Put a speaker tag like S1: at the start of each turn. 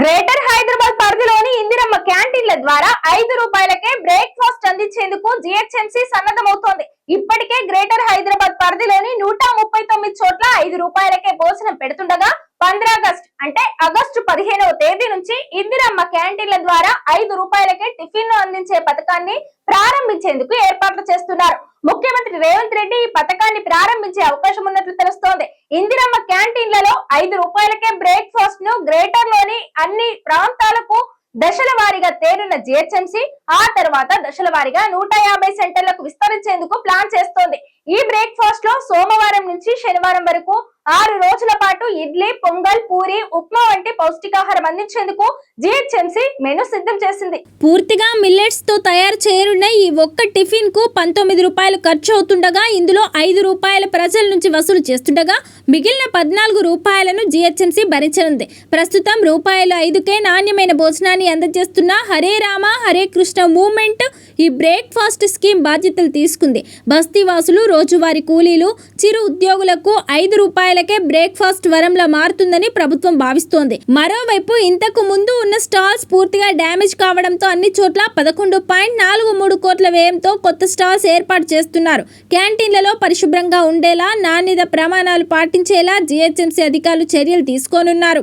S1: Greater Hyderabad పరిధిలోని ఇందిరమ్మ క్యాంటీన్ల ద్వారా ఐదు రూపాయలకే బ్రేక్ఫాస్ట్ అందించేందుకు జిహెచ్ఎంసీ సన్నద్ధమవుతోంది. ఇప్పటికే గ్రేటర్ హైదరాబాద్ పరిధిలోని నూట ముప్పై తొమ్మిది చోట్ల ఐదు రూపాయలకే భోజనం పెడుతుండగా పంద్రాగస్ట్ అంటే ఆగస్టు పదిహేనవ తేదీ నుంచి ఇందిరమ్మ క్యాంటీన్ల ద్వారా ఐదు రూపాయలకే టిఫిన్లు అందించే పథకాన్ని ప్రారంభించేందుకు ఏర్పాట్లు చేస్తున్నారు. ముఖ్యమంత్రి రేవంత్ రెడ్డి ఈ పథకాన్ని ప్రారంభించే అవకాశం ఉన్నట్లు తెలుస్తోంది. ఇందిరమ్మ క్యాంటీన్లలో ఐదు రూపాయలకే బ్రేక్ఫాస్ట్ను గ్రేటర్లోని అన్ని ప్రాంతాలకు దశల వారీగా తేలిన జిహెచ్ఎంసీ ఆ తర్వాత దశల వారీగా నూట యాభై సెంటర్లకు విస్తరించేందుకు ప్లాన్ చేస్తోంది. ఈ బ్రేక్ఫాస్ట్లో సోమవారం నుంచి శనివారం వరకు ఆరు రోజుల పాటు ఇడ్లీ పొంగల్ పూరి ఉప్మా వంటి పౌష్టికాహారం అందించేందుకు జిహెచ్ఎంసీ మెను సిద్ధం చేసింది.
S2: పూర్తిగా మిల్లెట్స్తో తయారు చేయనున్న ఈ ఒక్క టిఫిన్కు పంతొమ్మిది రూపాయలు ఖర్చు అవుతుండగా ఇందులో ఐదు రూపాయల ప్రజల నుంచి వసూలు చేస్తుండగా మిగిలిన పద్నాలుగు రూపాయలను జిహెచ్ఎంసీ భరించనుంది. ప్రస్తుతం రూపాయలు ఐదుకే నాణ్యమైన భోజనాన్ని అందజేస్తున్న హరే రామ హరే కృష్ణ మూవ్మెంట్ ఈ బ్రేక్ఫాస్ట్ స్కీమ్ బాధ్యతలు తీసుకుంది. బస్తీ వాసులు రోజువారీ కూలీలు చిరు ఉద్యోగులకు ఐదు రూపాయలకే బ్రేక్ఫాస్ట్ వరంలా మారుతుందని ప్రభుత్వం భావిస్తోంది. మరోవైపు ఇంతకు ముందు ఉన్న స్టాల్స్ పూర్తిగా డ్యామేజ్ కావడంతో అన్ని చోట్ల పదకొండు పాయింట్ నాలుగు మూడు కోట్ల వ్యయంతో కొత్త స్టాల్స్ ఏర్పాటు చేస్తున్నారు. క్యాంటీన్లలో పరిశుభ్రంగా ఉండేలా నాణ్యత ప్రమాణాలు పాటించేలా జిహెచ్ఎంసీ అధికారులు చర్యలు తీసుకోనున్నారు.